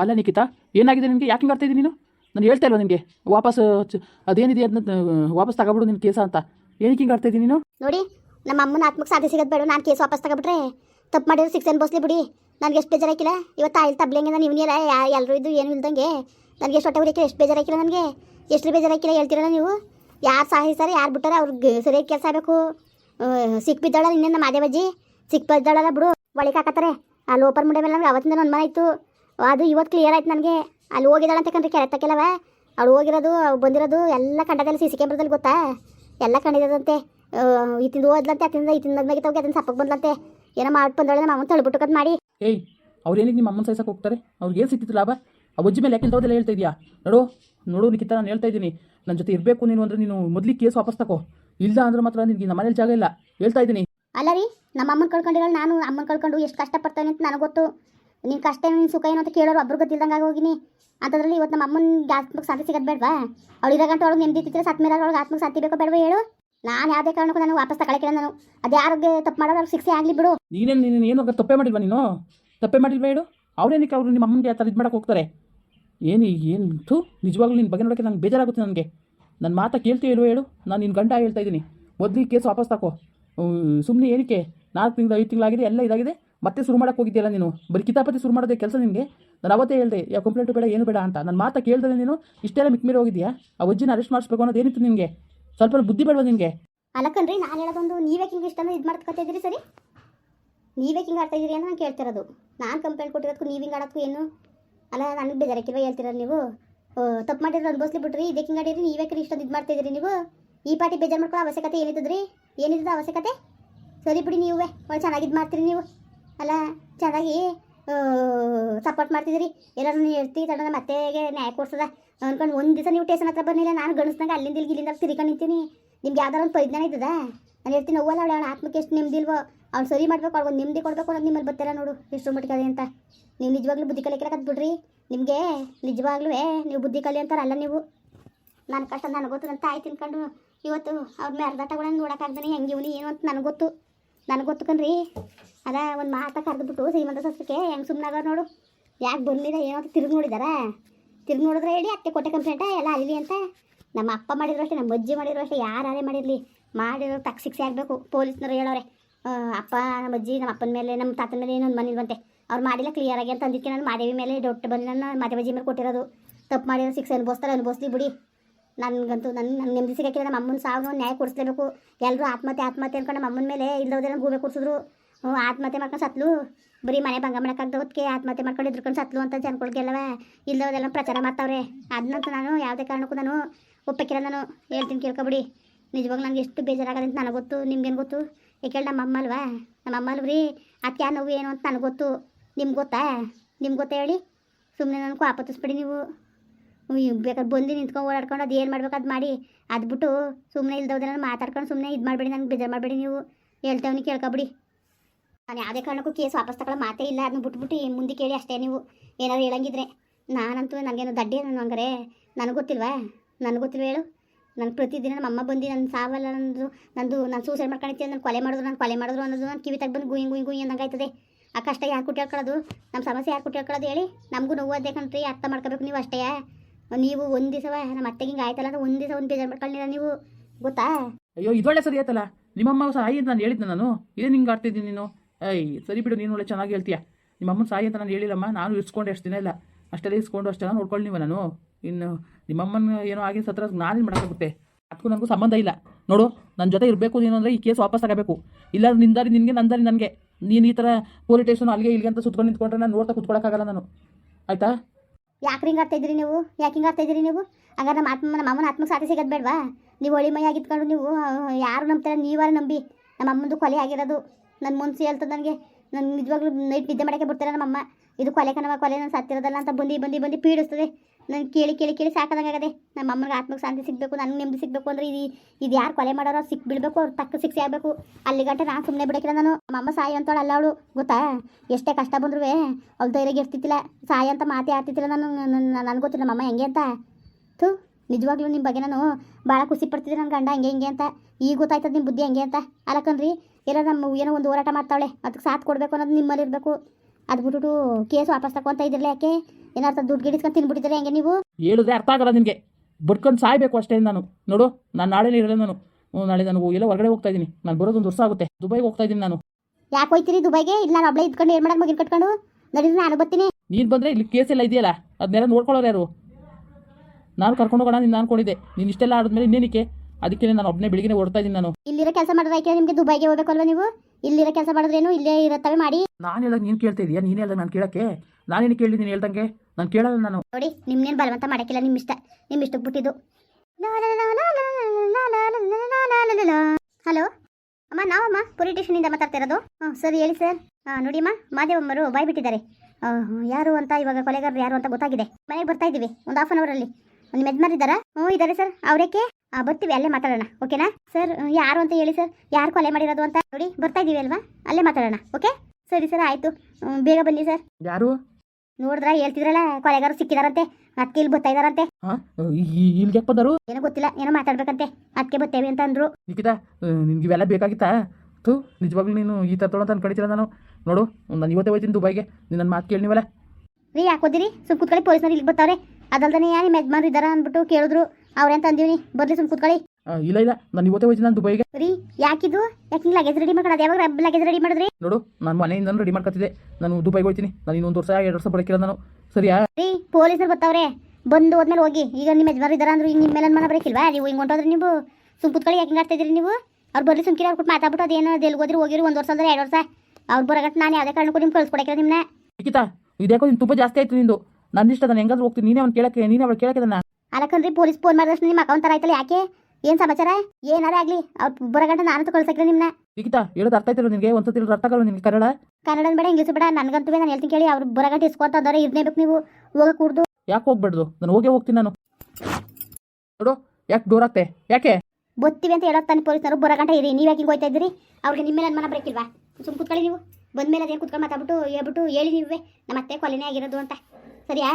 ಅಲ್ಲ ನಿಖಿತಾ, ಏನಾಗಿದೆ ನಿನಗೆ? ಯಾಕೆ ಹಿಂಗೆ ಇದ್ದೀನಿ ನೀನು? ನಾನು ಹೇಳ್ತಾ ಇಲ್ವ ನಿಮಗೆ ವಾಪಸ್ ಅದೇನಿದೆ ಅದನ್ನ ವಾಪಸ್ ತಗೊಬಿಡು ನಿನ್ನ ಕೇಸ ಅಂತ. ಏನಕ್ಕೆ ಹಿಂಗೆ ಆಡ್ತಾ ಇದ್ದೀನಿ ನೀನು? ನೋಡಿ, ನಮ್ಮ ಅಮ್ಮನ ಆತ್ಮಕ್ಕೆ ಸಾಧ್ಯ ಸಿಗೋದು ಬೇಡ, ನಾನು ಕೇಸ್ ವಾಪಸ್ ತಗೊಬಿಟ್ರೆ ತಪ್ಪು ಮಾಡಿದ್ರೆ ಶಿಕ್ಷೆ ಅನ್ಬೋಸ್ಲಿ ಬಿಡಿ. ನನಗೆ ಎಷ್ಟು ಬೇಜಾರಾಕಿಲ್ಲ ಇವತ್ತು ಆಯಿಲ್ ತಬ್ಲೆಂಗೆ ನಾನು ಇವನಿಲ್ಲ ಎಲ್ಲರೂ ಇದ್ದು ಏನು ಇಲ್ದಂಗೆ. ನನಗೆ ಎಷ್ಟು ಹೊಟ್ಟೆ ಉರಿಕಿಲ್ಲ ಎಷ್ಟು ಬೇಜಾರಾಕಿಲ್ಲ ನನಗೆ? ಎಷ್ಟು ಬೇಜಾರಾಕಿಲ್ಲ ಹೇಳ್ತೀರಲ್ಲ ನೀವು? ಯಾರು ಸಾಹಿಸ್ತಾರೆ ಯಾರು ಬಿಟ್ಟಾರೆ ಅವ್ರಿಗೆ ಸರಿಯಾಗಿ ಕೆಲಸ ಆಗಬೇಕು? ಸಿಕ್ ಬಿದ್ದಾಳ ಇನ್ನೇನು ಮಾದೇವಜ್ಜಿ. ಸಿಕ್ಕ ಬಿದ್ದಾಳಲ್ಲ ಬಿಡು, ಒಳಗೆ ಹಾಕತ್ತಾರೆ. ಅಲ್ಲಿ ಓಪನ್ ಮುಂಡೆ ಮೇಲೆ ನಮ್ಗೆ ಅವತ್ತಿಂದ ನನ್ನ ಮನೆ ಇತ್ತು. ಅದು ಇವತ್ತು ಕ್ಲಿಯರ್ ಆಯ್ತು ನನಗೆ. ಅಲ್ಲಿ ಹೋಗಿದ್ದಾಳೆ ಅಂತ ಕಣ್ರಿ ಕೆರೆ ತಕ್ಕಿಲ್ಲವ ಅವಳು ಹೋಗಿರೋದು ಅವ್ಳು ಬಂದಿರೋದು ಎಲ್ಲ ಕಂಡದಲ್ಲಿ ಸಿ ಸಿ ಕ್ಯಾಮ್ರದಲ್ಲಿ ಗೊತ್ತಾ? ಎಲ್ಲ ಕಂಡಿದಂತೆ ಇತ್ತಿಂದ ಓದ್ಲಂತೆ ಅತ್ತಿಂದ ಇತ್ತಿಂದ ನಗ್ತಾವೆ ಅದನ್ನ ಸಪ್ಪಕ್ಕೆ ಬಂದ್ಲಂತೆ. ಏನೋ ಮಾಡಿ ಬಂದಳೆ ನಮ್ಮ ಅಮ್ಮನ ತಳ್ಬಿಟ್ಟುಕದ್ ಮಾಡಿ. ಏಯ್ ಅವ್ರು ಏನಿಗೆ ನಿಮ್ಮ ಅಮ್ಮನ ಹೋಗ್ತಾರೆ? ಅವ್ರಿಗೆ ಏನು ಸಿಕ್ತಿತ್ತು ಲಾಭ? ಆ ಅಜ್ಜಿ ಮೇಲೆ ಯಾಕೆ ಇಂಥದ್ದೆಲ್ಲ ಹೇಳ್ತಾ ಇದೆಯಾ? ನೋಡು ನೋಡು ನಿಖಿತ ನಾನು ಹೇಳ್ತಾ ಇದ್ದೀನಿ. ನನ್ನ ಜೊತೆ ಇರಬೇಕು ನೀನು ಅಂದರೆ ನೀನು ಮೊದಲಿಗೆ ಕೇಸ್ ವಾಪಸ್ ತಗೋ ಇಲ್ಲ ಅಂದ್ರೆ ಮಾತ್ರ ನಿನಗೆ ನಮ್ಮ ಮನೇಲಿ ಜಾಗ ಇಲ್ಲ. ಹೇಳ್ತಾ ಇದ್ದೀನಿ. ಅಲ್ಲ ರೀ ನಮ್ಮ ಅಮ್ಮನ ಕಳ್ಕೊಂಡಿರೋ ನಾನು ಅಮ್ಮನ ಕಳ್ಕೊಂಡು ಎಷ್ಟು ಕಷ್ಟಪಡ್ತಾನೆ ಅಂತ ನನಗೆ ಗೊತ್ತು. ನಿನ್ನ ಕಷ್ಟ ನಿನ್ನ ಸುಖ ಏನು ಅಂತ ಕೇಳೋರು ಒಬ್ರು ಗೊತ್ತಿಲ್ದಂಗೆ ಹೋಗಿನಿ ಅಂತದ್ರಲ್ಲಿ ಇವತ್ತು ನಮ್ಮ ಅಮ್ಮನ ಆತ್ಮಕ್ಕೆ ಶಾಂತಿ ಸಿಗೋದು ಬೇಡವಾ? ಅವಳು ಇರೋ ಗಂಟೆ ಒಳಗೆ ನೆಮ್ಮದಿ ತಿಂತಿದ್ರೆ ಸತ್ ಮೇಲೆ ಒಳಗೆ ಆತ್ಮಕ್ಕೆ ಶಾಂತಿ ಬೇಕೋ ಬೇಡವಾ ಹೇಳು. ನಾನು ಯಾವುದೇ ಕಾರಣಕ್ಕೂ ನಾನು ವಾಪಸ್ ತಗೊಳಕಿಲ್ಲ ನಾನು. ಅದು ಯಾರಿಗೆ ತಪ್ಪು ಮಾಡೋದು ಅವ್ರಿಗೆ ಶಿಕ್ಷೆ ಆಗಲಿ ಬಿಡು. ನೀನೇ ನೀನು ಏನು ತಪ್ಪೇ ಮಾಡಿಲ್ವಾ ನೀನು? ತಪ್ಪೇ ಮಾಡಿಲ್ವಾ ಹೇಳು? ಅವ್ರೇನಕ್ಕೆ ಅವರು ನಿಮ್ಮ ಅಮ್ಮನಿಗೆ ಆ ಥರ ಇದು ಮಾಡೋಕೆ ಹೋಗ್ತಾರೆ? ಏನು ಏನು ಥೂ, ನಿಜವಾಗ್ಲೂ ನಿನ್ನ ಬಗ್ಗೆ ನೋಡೋಕೆ ನಂಗೆ ಬೇಜಾರಾಗುತ್ತೆ ನನಗೆ. ನನ್ನ ಮಾತಾ ಕೇಳ್ತೀವಿ ಹೇಳು ಹೇಳು? ನಾನು ನಿನ್ನ ಗಂಡ ಹೇಳ್ತಾ ಇದ್ದೀನಿ. ಮೊದಲಿಗೆ ಕೇಸ್ ವಾಪಸ್ ತಕೋ. ಸುಮ್ಮನೆ ಏನಕ್ಕೆ? ನಾಲ್ಕು ತಿಂಗಳು, ಐದು ತಿಂಗಳಾಗಿದೆ, ಎಲ್ಲ ಇದಾಗಿದೆ. ಮತ್ತೆ ಶುರು ಮಾಡಕ್ಕೆ ಹೋಗಿದ್ದೀಯಲ್ಲ ನೀನು? ಬರೀ ಕಿತಾಪತಿ ಶುರು ಮಾಡೋದೇ ಕೆಲಸ ನಿಮಗೆ ನಾನು ಅವತ್ತೇ ಹೇಳಿದೆ ಯಾವ ಕಂಪ್ಲೇಂಟು ಬೇಡ, ಏನು ಬೇಡ ಅಂತ. ನನ್ನ ಮಾತಾ ಕೇಳ್ದೆ ನೀನು, ಇಷ್ಟೆಲ್ಲ ಮಿಕ್ ಮೇಲೆ ಹೋಗಿದ್ಯಾ? ಆ ಅಜ್ಜಿನ ಅರೆಸ್ಟ್ ಮಾಡಿಸ್ಬೇಕು ಅನ್ನೋದು ಏನಿತ್ತು ನಿಮಗೆ ಸ್ವಲ್ಪ ಬುದ್ಧಿ ಬೇಡವಾ ಅಲ್ಲಕಲ್ಲ ರೀ ನಾನು ಹೇಳೋದೊಂದು ನೀವೇ ಹಿಂಗೆ ಇಷ್ಟ ಇದು ಮಾಡ್ಕೊತಾ ಇದ್ದೀರಿ ಸರಿ? ನೀವೇ ಹಿಂಗೆ ಆಡ್ತಾ ಇದ್ದೀರಿ ಅಂತ ನಾನು ಕೇಳ್ತಿರೋದು ನಾನು ಕಂಪ್ಲೇಂಟ್ ಕೊಟ್ಟಿರೋದಕ್ಕೂ ನೀವು ಹಿಂಗೆ ಆಡೋಕ್ಕೂ ಏನು? ಅಲ್ಲ ನನಗೆ ಬೇಜಾರಕ್ಕಿಲ್ವ ಹೇಳ್ತಿರೋದು ನೀವು? ತಪ್ಪು ಮಾಡಿದ್ರೆ ಅನ್ಭವಿಸ್ಲಿ ಬಿಟ್ರಿ ಇದಕ್ಕೆ ಹಿಂಗೆ ಆಡಿರಿ, ನೀವೇ ಇಷ್ಟೊಂದು ಇದು ಮಾಡ್ತಾ ಇದ್ದೀರಿ ನೀವು? ಈ ಪಾರ್ಟಿ ಬೇಜಾರು ಮಾಡ್ಕೊಳ್ಳೋ ಅವಶ್ಯಕತೆ ಏನಿದ್ದದ್ರಿ ಏನಿದ್ದದ ಅವಶ್ಯಕತೆ? ಸರಿ ಬಿಡಿ ನೀವೇ ಒಳ್ಳೆ ಚೆನ್ನಾಗಿದ್ದು ಮಾಡ್ತೀರಿ ನೀವು. ಅಲ್ಲ, ಚೆನ್ನಾಗಿ ಸಪೋರ್ಟ್ ಮಾಡ್ತಿದ್ದೀರಿ. ಎಲ್ಲರೂ ನೀವು ಹೇಳ್ತಿ ತಡ ಮತ್ತೆಗೆ ನ್ಯಾಯ ಕೊಡ್ಸದ. ಅಂದ್ಕೊಂಡು ಒಂದು ದಿವಸ ನೀವು ಟೇಷನ್ ಹತ್ರ ಬಂದಿಲ್ಲ ನಾನು ಗಣಿಸ್ದಂಗೆ ಅಲ್ಲಿಂದ ಇಲ್ಲಿ ಇಲ್ಲಿಂದ ತಿರ್ಕೊಂಡು ನಿಂತೀನಿ. ನಿಮ್ಗೆ ಯಾವ್ದಾರ ಒಂದು ಪರಿಜ್ಞಾನ ಇದ್ದದ? ನಾನು ಹೇಳ್ತೀನಿ ನೋವಲ್ಲ ಅವಳು, ಅವಳ ಆತ್ಮಕ್ಕೆ ಎಷ್ಟು ನೆಮ್ಮದಿ ಅವ್ನು ಅವ್ಳು ಸರಿ ಮಾಡ್ಬೇಕು ಅವ್ಳಿಗೆ ಒಂದು ಕೊಡಬೇಕು ಅನ್ನೋದು ನಿಮ್ಮಲ್ಲಿ ಬರ್ತೀರ ನೋಡು, ಎಷ್ಟು ಮಟ್ಟಿಗೆ ಅದೇ ಅಂತ. ನೀವು ನಿಜವಾಗ್ಲೂ ಬುದ್ಧಿ ಕಲಿಯಕ್ಕೆ ಬಿಡ್ರಿ. ನಿಮಗೆ ನಿಜವಾಗ್ಲೂ ನೀವು ಬುದ್ಧಿ ಕಲಿ ಅಂತಾರಲ್ಲ ನೀವು. ನನ್ನ ಕಷ್ಟ ನನಗೆ ಗೊತ್ತು ನನ್ನ ತಾಯಿ ತಿನ್ಕೊಂಡು ಇವತ್ತು ಅವ್ರ ಮೆರ್ದಾಟಗಳನ್ನ ನೋಡೋಕ್ಕಾಗ್ದಾನೆ ಹೆಂಗೆ ಇವನು, ಏನು ಅಂತ ನನಗೆ ಗೊತ್ತು. ನನಗೆ ಗೊತ್ತು ಕಣ್ರಿ ಅದ ಒಂದು ಮಾತ ಕರೆದ್ಬಿಟ್ಟು ಶ್ರೀಮಂತ ಸಸ್ಯಕ್ಕೆ ಹೆಂಗೆ ಸುಮ್ಮನಾಗ ನೋಡು. ಯಾಕೆ ಬಂದಿದೆ ಏನೋ ಅಂತ ತಿರುಗಿ ನೋಡಿದಾರ. ತಿರುಗಿ ನೋಡಿದ್ರೆ ಹೇಳಿ ಅತ್ತೆ ಕೊಟ್ಟೆ ಕಂಪ್ಲೇಂಟ ಎಲ್ಲ ಅಲ್ಲಿ ಅಂತ. ನಮ್ಮ ಅಪ್ಪ ಮಾಡಿದ್ರು ಅಷ್ಟೇ, ನಮ್ಮ ಅಜ್ಜಿ ಮಾಡಿದ್ರು ಅಷ್ಟೇ, ಯಾರೇ ಮಾಡಿರಲಿ. ಮಾಡಿರೋ ತಕ್ಕ ಶಿಕ್ಷೆ ಆಗಬೇಕು, ಪೊಲೀಸ್ನವ್ರು ಹೇಳೋರೆ. ಅಪ್ಪ, ನಮ್ಮ ಅಜ್ಜಿ, ನಮ್ಮ ಅಪ್ಪನ ಮೇಲೆ, ನಮ್ಮ ತಾತನ ಮೇಲೆ ಏನೊಂದು ಮನಿಲ್ವಂತೆ ಅವ್ರು ಮಾಡಿಲ್ಲ ಕ್ಲಿಯರ್ ಆಗಿ ಅಂತ ಅಂದಿದ್ದಕ್ಕೆ ನಾನು ಮಾಡೇವಿ ಮೇಲೆ ದೊಡ್ಡ ಬಂದು ನನ್ನ ಮಾದೇವಜ್ಜಿ ಮೇಲೆ ಕೊಟ್ಟಿರೋದು. ತಪ್ಪು ಮಾಡಿರೋ ಶಿಕ್ಷೆ ಅನುಭವಿಸ್ತಾರೆ, ಅನುಭವಿಸ್ಲಿ ಬಿಡಿ. ನನಗಂತೂ ನನ್ನ ನನ್ನ ನೆಮ್ಮದಿ ಸಿಗೋಕ್ಕಿಲ್ಲ ನಮ್ಮ ಅಮ್ಮನ ಸಾವು ನ್ಯಾಯ ಕೊಡಿಸ್ಲೇಬೇಕು. ಎಲ್ಲರೂ ಆತ್ಮಹತ್ಯೆ ಆತ್ಮಹತ್ಯೆ ಅನ್ಕೊಂಡು ನಮ್ಮ ಅಮ್ಮನ ಮೇಲೆ ಇಲ್ಲದೋದ್ರೆ ಗೂಬೆ ಕೊಡಿಸಿದ್ರು. ಹ್ಞೂ, ಆತ್ಮಹತ್ಯೆ ಮಾಡ್ಕೊಂಡು ಸತ್ಲು. ಬರೀ ಮನೆ ಭಂಗ ಹೊತ್ತಿಗೆ ಆತ್ಮಹತ್ಯೆ ಮಾಡ್ಕೊಂಡು ಇದ್ರಕೊಂಡು ಸತ್ಲು ಅಂತ ಜನಗಳಿಗೆಲ್ಲವ ಇಲ್ಲದೋದೆಲ್ಲ ಪ್ರಚಾರ ಮಾಡ್ತಾವ್ರೆ. ಅದನ್ನಂತೂ ನಾನು ಯಾವುದೇ ಕಾರಣಕ್ಕೂ ನಾನು ಒಪ್ಪಕ್ಕಿಲ್ಲ ನಾನು. ಹೇಳ್ತೀನಿ ಕೇಳ್ಕೊಬಿಡಿ. ನಿಜವಾಗ ನನಗೆ ಎಷ್ಟು ಬೇಜಾರಾಗದೆ ಅಂತ ನನಗೆ ಗೊತ್ತು. ನಿಮ್ಗೇನು ಗೊತ್ತು? ಏಕೆಳಿ ನಮ್ಮ ಅಮ್ಮ ಅಲ್ವಾ? ನಮ್ಮ ಅಮ್ಮ ಅಲ್ವ್ರಿ ಅದಕ್ಕೆ ನೋವು ಏನು ಅಂತ ನನಗೆ ಗೊತ್ತು. ನಿಮ್ಗೆ ಗೊತ್ತಾ? ನಿಮ್ಗೆ ಗೊತ್ತಾ ಹೇಳಿ? ಸುಮ್ಮನೆ ನನಗೆ ಆಪತ್ತಿಸ್ಬಿಡಿ ನೀವು. ಬೇಕಾದ್ರೆ ಬಂದು ನಿಂತ್ಕೊಂಡು ಓಡಾಡ್ಕೊಂಡು ಅದು ಏನು ಮಾಡ್ಬೇಕು ಅದು ಮಾಡಿ. ಅದು ಬಿಟ್ಟು ಸುಮ್ಮನೆ ಇಲ್ದವ್ದನ್ನ ಮಾತಾಡ್ಕೊಂಡು ಸುಮ್ಮನೆ ಇದು ಮಾಡಬೇಡಿ, ನಂಗೆ ಬೇಜಾರು ಮಾಡಬೇಡಿ ನೀವು. ಹೇಳ್ತೇವನಿ ಕೇಳ್ಕೊಬಿಡಿ. ನಾನು ಯಾವುದೇ ಕಾರಣಕ್ಕೂ ಕೇಸ್ ವಾಪಸ್ ತಗೊಳ್ಳೋ ಮಾತೇ ಇಲ್ಲ. ಅದನ್ನ ಬಿಟ್ಬಿಟ್ಟು ಮುಂದೆ ಕೇಳಿ ಅಷ್ಟೇ ನೀವು. ಏನಾದ್ರು ಹೇಳಂಗಿದ್ರೆ. ನಾನಂತೂ ನನಗೇನು ದಡ್ಡಿ ನಾನು ಹಂಗಾರೆ. ನನಗೆ ಗೊತ್ತಿಲ್ವಾ? ನನಗೆ ಗೊತ್ತಿಲ್ವ ಹೇಳು? ನಾನು ಪ್ರತಿದಿನ ನಮ್ಮ ಅಮ್ಮ ಬಂದು ನನ್ನ ಸಾವಲ್ಲ ನಂದು ನಂದು, ನಾನು ಸೂಸೈಡ್ ಮಾಡ್ಕೊಂಡಿದ್ದೆ ನಾನು ಕೊಲೆ ಮಾಡಿದ್ರು, ನಾನು ಕೊಲೆ ಮಾಡಿದ್ರು ಅನ್ನೋದು ನಾನು ಕಿವಿ ಬಂದು ಗುಯಿಂಗ್ ಗುಯಿ ಅಂದಂಗೆ ಆಯ್ತದೆ ಆ ಕಷ್ಟ ಯಾರು ಕುಟ್ಟಿ ಹಾಕೊಳ್ಳೋದು ನಮ್ಮ ಸಮಸ್ಯೆ ಯಾರು ಕುಟ್ಟಿ ಹೇಳ್ಕೊಳ್ಳೋದು ಹೇಳಿ? ನಮಗೂ ನೋವು ಅದೇ ಕಣ್ರಿ. ಅರ್ಥ ಮಾಡ್ಕೋಬೇಕು ನೀವು ಅಷ್ಟೇ. ನೀವು ಒಂದು ದಿವಸ ನಮ್ಮ ಅತ್ತೆಗೆ ಹಿಂಗೆ ಆಯ್ತಲ್ಲ ಅಂತ ಒಂದು ದಿವಸ ಒಂದು ಬೇಜಾರು ಮಾಡ್ಕೊಳ್ಳಿಲ್ಲ ನೀವು? ಗೊತ್ತಾ? ಅಯ್ಯೋ ಇದೊಳ್ಳೆ ಸರಿ ಆಯ್ತಲ್ಲ. ನಿಮ್ಮಮ್ಮ ಸಾಯಿ ಅಂತ ನಾನು ಹೇಳಿದ್ನ ನಾನು. ಇದೇ ನಿಂಗೆ ಆಡ್ತಿದ್ದೀನಿ ನೀನು? ಏಯ್, ಸರಿ ಬಿಡು, ನೀನು ಒಳ್ಳೆ ಚೆನ್ನಾಗಿ ಹೇಳ್ತೀಯ. ನಿಮ್ಮಮ್ಮನ ಸಾಯಿ ಅಂತ ನಾನು ಹೇಳಿಲ್ಲಮ್ಮ, ನಾನು ಇಸ್ಕೊಂಡೆ ಅಷ್ಟು ದಿನ ಇಲ್ಲ. ಅಷ್ಟೆಲ್ಲ ಇಸ್ಕೊಂಡು ಅಷ್ಟೆಲ್ಲ ನೋಡ್ಕೊಳ್ಳಿ ನೀವು ನಾನು. ಇನ್ನು ನಿಮ್ಮಮ್ಮನ ಏನೋ ಆಗಿ ಸತ್ರ ನಾನೇನು ಮಾಡೋಕ್ಕಾಗುತ್ತೆ ಅದಕ್ಕೂ ನನಗೂ ಸಂಬಂಧ ಇಲ್ಲ. ನೋಡು ನನ್ನ ಜೊತೆ ಇರಬೇಕು ನೀನು ಅಂದರೆ ಈ ಕೇಸ್ ವಾಪಸ್ ಆಗಬೇಕು. ಇಲ್ಲ ನಿಂದಾರಿ ನಿನಗೆ, ನಂದಾರಿ ನನಗೆ. ನೀನು ಈ ಥರ ಪೊಲೀಸ್ ಸ್ಟೇಷನ್ ಅಲ್ಲಿಗೆ ಇಲ್ಲಿಗೆ ಅಂತ ಸುತ್ಕೊಂಡು ನಿಂತ್ಕೊಂಡ್ರೆ ನಾನು ನೋಡ್ತಾ ಕುತ್ಕೊಳ್ಳೋಕ್ಕಾಗಲ್ಲ ನಾನು. ಆಯಿತಾ? ಯಾಕೆ ಹಿಂಗೆ ಆಡ್ತಾ ಇದ್ದೀರಿ ನೀವು? ಯಾಕೆ ಹಿಂಗೆ ಆಡ್ತಾ ಇದ್ದೀರಿ ನೀವು? ಹಂಗಾರೆ ನಮ್ಮ ಆತ್ಮ ನಮ್ಮ ಅಮ್ಮನ ಆತ್ಮಕ್ಕೆ ಸಾಥಿ ಸಿಗೋದು ಬೇಡವಾ ನೀವು ಒಳಿ ಮೈ ಆಗಿತ್ಕೊಂಡು ನೀವು ಯಾರು ನಂಬ್ತಾರೆ ನೀವಾರು ನಂಬಿ? ನಮ್ಮ ಅಮ್ಮಂದು ಕೊಲೆ ಆಗಿರೋದು. ನನ್ನ ಮುನ್ಸಿ ಹೇಳ್ತದೆ ನನಗೆ ನನ್ನ ನಿಜವಾಗ್ಲೂ ನೈಟ್ ನಿದ್ದೆ ಮಾಡೋಕ್ಕೆ ಬಿಡ್ತಾರೆ ನಮ್ಮ ಅಮ್ಮ ಇದು ಕೊಲೆ ಕಣವ ಕೊಲೆ ನಾನು ಸತ್ತಿರೋದಲ್ಲ ಅಂತ ಬಂದು ಬಂದು ಬಂದು ಪೀಡಿಸ್ತದೆ. ನಾನು ಕೇಳಿ ಕೇಳಿ ಕೇಳಿ ಸಾಕಾದಂಗಾಗದೆ ನಮ್ಮ ಅಮ್ಮನಿಗೆ ಆತ್ಮಕ್ಕೆ ಶಾಂತಿ ಸಿಗಬೇಕು, ನನಗೆ ನೆಮ್ಮದಿ ಸಿಗಬೇಕು ಅಂದರೆ ಇದು ಇದು ಯಾರು ಕೊಲೆ ಮಾಡೋರು ಅವ್ರು ಸಿಕ್ ಬಿಡಬೇಕು, ಅವ್ರು ತಕ್ಕ ಶಿಕ್ಷೆ ಆಗಬೇಕು. ಅಲ್ಲಿ ಗಂಟೆ ನಾನು ಸುಮ್ಮನೆ ಬಿಡಕ್ಕಿಲ್ಲ ನಾನು. ನಮ್ಮ ಅಮ್ಮ ಸಾಯಿ ಅಂತವಳು ಅಲ್ಲ ಅವಳು. ಗೊತ್ತಾ? ಎಷ್ಟೇ ಕಷ್ಟ ಬಂದ್ರೂ ಅವ್ಳು ಧೈರ್ಯ ಇರ್ತಿತ್ತಿಲ್ಲ. ಸಾಯಿ ಅಂತ ಮಾತೇ ಆಡ್ತಿತ್ತಿಲ್ಲ ನಾನು. ನನಗೆ ಗೊತ್ತಿಲ್ಲ ನಮ್ಮ ಹೆಂಗೆ ಅಂತ. ಥೂ, ನಿಜವಾಗ್ಲೂ ನಿಮ್ಮ ಬಗ್ಗೆ ನಾನು ಭಾಳ ಖುಷಿ ಪಡ್ತಿದ್ದೆ ನನ್ನ ಗಂಡ ಹಂಗೆ ಹಿಂಗೆ ಅಂತ. ಈಗ ಗೊತ್ತಾಯ್ತದ ನಿಮ್ಮ ಬುದ್ಧಿ ಹೆಂಗೆ ಅಂತ. ಅಲ್ಲಕನ್ರಿ ಎಲ್ಲ ನಮ್ಮ ಏನೋ ಒಂದು ಹೋರಾಟ ಮಾಡ್ತಾವಳೆ. ಅದಕ್ಕೆ ಸಾಥ್ ಕೊಡಬೇಕು ಅನ್ನೋದು ನಿಮ್ಮಲ್ಲಿ ಇರಬೇಕು ಅದು ಬಿಟ್ಬಿಟ್ಟು ಕೇಸ್ ವಾಪಸ್ ತಕೊಂತ ಇದ್ರಲ್ಲ ಯಾಕೆ? ಏನಾರ್ಥ ದುಡ್ಡು ಗಿಡಿಸ್ಕೊಂಡು ತಿನ್ಬಿಟ್ಟಿದ್ರೆ ಹೆಂಗೆ ನೀವು? ಹೇಳಿದ್ರೆ ಅರ್ಥ ಆಗಲ್ಲ ನಿಮಗೆ. ಬಡ್ಕೊಂಡು ಸಾಯ್ಬೇಕು ಅಷ್ಟೇ ನಾನು. ನೋಡು ನಾನು ನಾಳೆ ಇರಲ್ಲ ನಾನು. ಹ್ಞೂ, ನಾಳೆ ನಾನು ಎಲ್ಲ ಹೊರಗಡೆ ಹೋಗ್ತಾ ಇದ್ದೀನಿ. ನಾನು ಬರೋದು ಒಂದು ವರ್ಷ ಆಗುತ್ತೆ. ದುಬೈಗೆ ಹೋಗ್ತಾ ಇದ್ದೀನಿ ನಾನು. ಯಾಕೆ ಹೋಯ್ತೀರಿ ದುಬೈಗೆ? ಇಲ್ಲ ನಾನು ಒಬ್ಳೆ ಇದ್ಕೊಂಡು ಏನು ಮಾಡೋದು ಮಗಿನ ಕಟ್ಕೊಂಡು? ನಡೀರಿ ನಾನು ಬರ್ತೀನಿ. ನೀನು ಬಂದರೆ ಇಲ್ಲಿ ಕೇಸ್ ಎಲ್ಲ ಇದೆಯಲ್ಲ? ಅದನ್ನೆಲ್ಲ ನೋಡ್ಕೊಳ್ಳೋರು ಯಾರು? ನಾನು ಕರ್ಕೊಂಡು ಹೋಗೋಣ ನೀನು ಅನ್ಕೊಂಡಿದ್ದೆ ನೀನು ಇಷ್ಟೆಲ್ಲ ಆಡಿದ್ಮೇಲೆ ಇನ್ನೇನಕ್ಕೆ? ಅದಕ್ಕೆ ನಾನು ಒಬ್ಬನೇ ಬೆಳಿಗ್ಗೆ ಓಡ್ತಾ ಇದ್ದೀನಿ ನಾನು. ಇಲ್ಲಿರೋ ಕೆಲಸ ಮಾಡಿದ್ರೆ ಯಾಕೆ ನಿಮಗೆ ದುಬೈಗೆ ಹೋಗ್ಬೇಕಲ್ವ ನೀವು? ಇಲ್ಲಿರೋ ಕೆಲಸ ಮಾಡಿದ್ರೇನು ಇಲ್ಲೇ ಇರುತ್ತವೆ ಮಾಡಿ ನಾನು ಹೇಳ್ದಾಗ ನೀನು ಕೇಳ್ತಾ ಇದೀಯಾ ನೀನು ಹೇಳ್ದಾಗ ನಾನು ಕೇಳಕ್ಕೆ ನಾನೇನು ಕೇಳಿದ್ದೀನಿ ಹೇಳ್ದಂಗೆ ನಾನು ಕೇಳಲ್ಲ ನಾನು ನೋಡಿ ನಿಮ್ನೇನು ಬಲವಂತ ಮಾಡಕ್ಕಿಲ್ಲ ನಿಮ್ಮ ಇಷ್ಟ ನಿಮ್ಮ ಇಷ್ಟಕ್ಕೆ ಬಿಟ್ಟಿದ್ದು ಹಲೋ ಅಮ್ಮ ನಾವಮ್ಮ ಪೊಲೀಸ್ ಸ್ಟೇಷನಿಂದ ಮಾತಾಡ್ತಿರೋದು ಹಾಂ ಸರಿ ಹೇಳಿ ಸರ್ ಹಾಂ ನೋಡಿ ಅಮ್ಮ ಮಾದೇವಮ್ಮರು ಬಾಯ್ ಬಿಟ್ಟಿದ್ದಾರೆ ಯಾರು ಅಂತ ಇವಾಗ ಕೊಲೆಗಾರರು ಯಾರು ಅಂತ ಗೊತ್ತಾಗಿದೆ ಮನೆಗೆ ಬರ್ತಾ ಇದ್ದೀವಿ ಒಂದು ಹಾಫ್ ಅನ್ ಅವರಲ್ಲಿ ನಿಮ್ಮ ಯಜಮಾನಿದ್ದಾರಾ ಹ್ಞೂ ಇದ್ದಾರೆ ಸರ್ ಅವರೇಕೆ ಬರ್ತೀವಿ ಅಲ್ಲೇ ಮಾತಾಡೋಣ ಓಕೆನಾ? ಸರ್ ಯಾರು ಅಂತ ಹೇಳಿ ಸರ್? ಯಾರು ಕೊಲೆ ಮಾಡಿರೋದು ಅಂತ? ನೋಡಿ ಬರ್ತಾ ಇದೀವಿ ಅಲ್ವಾ? ಅಲ್ಲೇ ಮಾತಾಡೋಣ ಓಕೆ? ಸರಿ ಸರ್ ಆಯಿತು. ಬೇಗ ಬನ್ನಿ ಸರ್. ಯಾರು? ನೋಡಿದ್ರ ಹೇಳ್ತಿದ್ರಲ್ಲ ಕೊಲೆಗಾರು ಸಿಕ್ಕಿದಾರಂತೆ ಅದಕ್ಕೆ ಇಲ್ಲಿ ಬರ್ತಾ ಇದಾರಂತೆ. ಇಲ್ಲಿಗೆ ಬಂದರು? ಏನೋ ಗೊತ್ತಿಲ್ಲ ಏನೋ ಮಾತಾಡ್ಬೇಕಂತೆ ಅದಕ್ಕೆ ಬರ್ತೇವೆ ಅಂತ ಅಂದ್ರು. ನಿಖಿತಾ ನಿನ್ಗೆ ಇವೆಲ್ಲ ಬೇಕಾಗಿತ್ತಾ? ತು ನಿಜವಾಗ್ಲೂ ನೀನು ಈ ಥರ ತೊಗೊಳಂತ ಅನ್ಕೊಂಡಿದ್ದೀರ ನಾನು? ನೋಡು ನಾನು ಇವತ್ತೇ ಹೋಯ್ತೀನಿ ದುಬೈಗೆ ನೀನು ನನ್ನ ಮಾತು ಕೇಳಿ ನೀವಲ್ಲ. ರೀ ಯಾಕೋದಿರಿ ಸುಮ್ ಕುತ್ಕೊಳ್ಳಿ ಪೊಲೀಸ್ನವ್ರು ಇಲ್ಲಿ ಬರ್ತಾವ್ರೆ. ಅದಲ್ದೇ ಯಾರು ನಿಮ್ಮ ಯಜಮಾನ್ರು ಇದ್ದಾರ ಅಂದ್ಬಿಟ್ಟು ಕೇಳಿದ್ರು. ಅವ್ರೇಂತ ಅಂದೀವಿ ಬರ್ಲಿ ಸುಮ್ ಕೂತ್ಕೊಳ್ಳಿ. ಇಲ್ಲ ಇಲ್ಲ. ನಾನು ಇವತ್ತೇ ಹೋಯ್ತೀನಿ ನಾನು ದುಬೈಗೆ. ರೀ ಯಾಕಿದು? ಯಾಕೆ ಲಗೇಜ್ ರೆಡಿ ಮಾಡ್ಕೊಳ್ಳೋದು ಯಾವಾಗ ಲಗೇಜ್ ರೆಡಿ ಮಾಡಿದ್ರಿ? ನೋಡು ನಾನು ಮನೆಯಿಂದ ರೆಡಿ ಮಾಡ್ಕೊತಿದ್ದೆ. ನಾನು ದುಬೈಗೆ ಹೋಗ್ತೀನಿ ನಾನು ಇನ್ನೊಂದು ವರ್ಷ ಎರಡು ವರ್ಷ ಬರಕಿಲ್ಲ ನಾನು. ಸರಿಯಾ? ರೀ ಪೊಲೀಸರು ಬರ್ತಾವ್ರೆ. ಬಂದು ಹೋದ್ಮೇಲೆ ಹೋಗಿ. ಈಗ ನಿಮ್ಮ ಯಜಮಾನ್ರು ಇದ್ದಾರ ಅಂದ್ರು ಈಗ ನಿಮ್ಮ ಮೇಲೆ ಮನ ಬರಕಿಲ್ವಾ? ನೀವು ಹಿಂಗೆ ಹೊಂಟೋದ್ರೆ ನೀವು? ಸುಮ್ ಕೂತ್ಕೊಳ್ಳಿ ಯಾಕೆ ಹಿಂಗೆ ಆಡ್ತಾ ಇದ್ದೀರಿ ನೀವು? ಅವ್ರು ಬರ್ಲಿ ಸುಮ್ಕಿರಿ ಅವ್ರು ಮಾತಾಡ್ಬಿಟ್ಟು ಅದೇನೋ ಎಲ್ಲಿ ಹೋದ್ರಿ ಹೋಗಿರಿ ಒಂದು ವರ್ಷ ಅಂದ್ರೆ ಎರಡು ವರ್ಷ. ಅವ್ರು ಬರಗಟ್ಟು ನಾನು ಯಾವುದೇ ಕಾರಣಕ್ಕೂ ನಿಮ್ಗೆ ಕಳ್ಸ್ಕೊಡಕ್ಕಿಲ್ಲ ನಿಮ್ಮನ್ನ ನಿಖಿತಾ ಇದ್ಯಾಕೋ ನೀನು ತುಂಬ ಜಾಸ್ತಿ ಆಯ್ತು ನಿಂದು. ನನ್ನ ಇಷ್ಟ ನಾನು ಹೆಂಗಾದ್ರೂ ಹೋಗ್ತೀನಿ. ನೀನೇ ಅವ್ನು ಕೇಳಕ್ಕೆ ನೀನೇ ಅವಳು ಕೇಳಕ್ಕೆ ನನ್ನ ಅಲಕಂದ್ರಿ ಪೊಲೀಸ್ ಫೋನ್ ಮಾಡಿದಷ್ಟು ನಿಮ್ಮ ಅಕೌಂಟ್ ತರ ಆಯ್ತಲ್ಲ ಯಾಕೆ? ಏನ್ ಸಮಾಚಾರ? ಏನಾರ ಆಗ್ಲಿ ಅವ್ರು ಬರಗಂಟ ನಾನು ಕಳ್ಸಕ್ರಿ ನಿಮ್ನ. ಈಗಿತ ಹೇಳೋದು ಅರ್ಥ ಆಯ್ತಿಲ್ಲ ನಿಮಗೆ ಒಂದ್ಸತಿ ಅರ್ಥ ಆಗಲ್ಲ ನಿನಗೆ ಕನ್ನಡ? ಕನ್ನಡ ಬೇಡ ಇಂಗ್ಲೀಷ್ ಬೇಡ ನನಗಂತೂ ನಾನು ಹೇಳ್ತೀನಿ ಕೇಳಿ ಅವ್ರು ಬರಗಂಟ ಇಸ್ಕೊತ ಅಂದ್ರೆ ಇರ್ನೇಬೇಕು ನೀವು. ಹೋಗ ಕೂಡ್ದು ಯಾಕೆ ಹೋಗ್ಬೇಡ್ದು? ನಾನು ಹೋಗೇ ಹೋಗ್ತೀನಿ ನಾನು. ನೋಡು ಯಾಕೆ ಡೋರ್ ಆಗ್ತೆ ಯಾಕೆ? ಬತ್ತೀವಿ ಅಂತ ಹೇಳೋದು ತಾನೆ ಪೊಲೀಸ್ನವರು ಬರಗಂಟ ಇರಿ ನೀವು ಯಾಕೆ ಹಿಂಗೆ ಹೋಯ್ತಾ ಇದ್ದೀರಿ? ಅವ್ರಿಗೆ ನಿಮ್ಮ ಮೇಲೆ ಅನುಮಾನ ಬರಕಿಲ್ವಾ? ಸುಮ್ ಕೂತ್ಕೊಳ್ಳಿ ನೀವು. ಬಂದ್ಮೇಲೆ ಅದೇನು ಕುತ್ಕೊಂಡು ಮಾತಾಡ್ಬಿಟ್ಟು ಹೇಳ್ಬಿಟ್ಟು ಹೇಳಿ ನೀವೇ. ನಮ್ಮ ಅತ್ತೆ ಕೊಲೆನೇ ಆಗಿರೋದು ಅಂತ. ಸರಿಯಾ?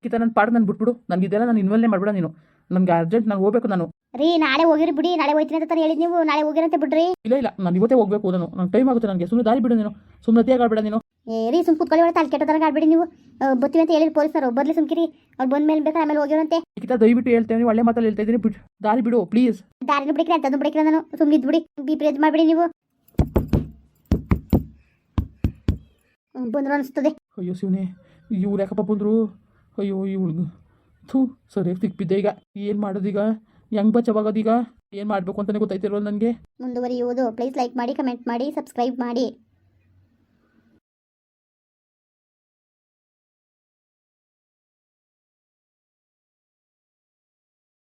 ನಿಖಿತಾ ನನ್ನ ಪಾಡು ನಾನು ಬಿಟ್ಬಿಡು. ನನಗೆ ಇದೆಲ್ಲ ನಾನು ಇನ್ವೆಲ್ನೇ ಮಾಡ್ಬೇಡ ನೀನು. ನನಗೆ ಅರ್ಜೆಂಟ್ ನಾನು ಹೋಗ್ಬೇಕು ನಾನು. ರೀ ನಾಳೆ ಹೋಗಿರಿ ಬಿಡಿ. ನಾಳೆ ಹೋಯ್ತೀನಿ ಅಂತ ತಾನೇ ಹೇಳಿದ್ ನೀವು. ನಾಳೆ ಹೋಗಿರಂತೆ ಬಿಡ್ರಿ. ಇಲ್ಲ ಇಲ್ಲ. ನಾನು ಇವತ್ತೇ ಹೋಗ್ಬೇಕು ನಾನು ನಂಗೆ ಟೈಮ್ ಆಗುತ್ತೆ ನನಗೆ. ಸುಮ್ಮನೆ ದಾರಿ ಬಿಡು ನೀನು. ಸುಮ್ಮನೆ ಅತಿಯಾಗಿ ಆಡ್ಬೇಡ ನೀನು. ಏ ರೀ ಸುಮ್ ಕೂತ್ಕೊಳ್ಳಿ ಒಳಗೆ. ತಲೆ ಕೆಟ್ಟದಾಗ ಆಡ್ಬೇಡಿ ನೀವು. ಬತ್ತೀವಿ ಅಂತ ಹೇಳಿರಿ ಪೊಲೀಸರು ಬರ್ಲಿ ಸುಮ್ಕಿರಿ. ಅವ್ರು ಬಂದ್ಮೇಲೆ ಬೇಕಾದ್ರೆ ಆಮೇಲೆ ಹೋಗಿರಂತೆ ನಿಖಿತಾ ದಯವಿಟ್ಟು ಹೇಳ್ತೇನೆ ಒಳ್ಳೆ ಮಾತಲ್ಲಿ ಹೇಳ್ತಾ ಇದ್ದೀನಿ. ಬಿಡು. ದಾರಿ ಬಿಡು ಪ್ಲೀಸ್ ದಾರಿನ ಬಿಡಿಕ್ರಿ ಅಂತಂದು ಬಿಡಿಕ್ರಿ ನಾನು. ಸುಮ್ಮನೆ ಇದ್ಬಿಡಿ ಬಿ ಪ್ರೇಜ್ ಮಾಡಿಬಿಡಿ ನೀವು. ಬಂದ್ರು ಅನಿಸ್ತದೆ. ಅಯ್ಯೋ ಶಿವನೇ. ಇವ್ರು ಯಾಕಪ್ಪ ಬಂದರು? ಅಯ್ಯೋ ಇವಳು ಥೂ, ಸರಿಯಾಗಿ ಸಿಕ್ಬಿದ್ದೆ ಈಗ. ಏನು ಮಾಡೋದೀಗ ಹೆಂಗ್ ಬಚ್ಚವಾಗೋದೀಗ ಏನು ಮಾಡಬೇಕು ಅಂತಲೇ ಗೊತ್ತಾಯ್ತಿರೋ ನನಗೆ? ಮುಂದುವರಿಯುವುದು. ಪ್ಲೀಸ್ ಲೈಕ್ ಮಾಡಿ ಕಮೆಂಟ್ ಮಾಡಿ ಸಬ್ಸ್ಕ್ರೈಬ್ ಮಾಡಿ.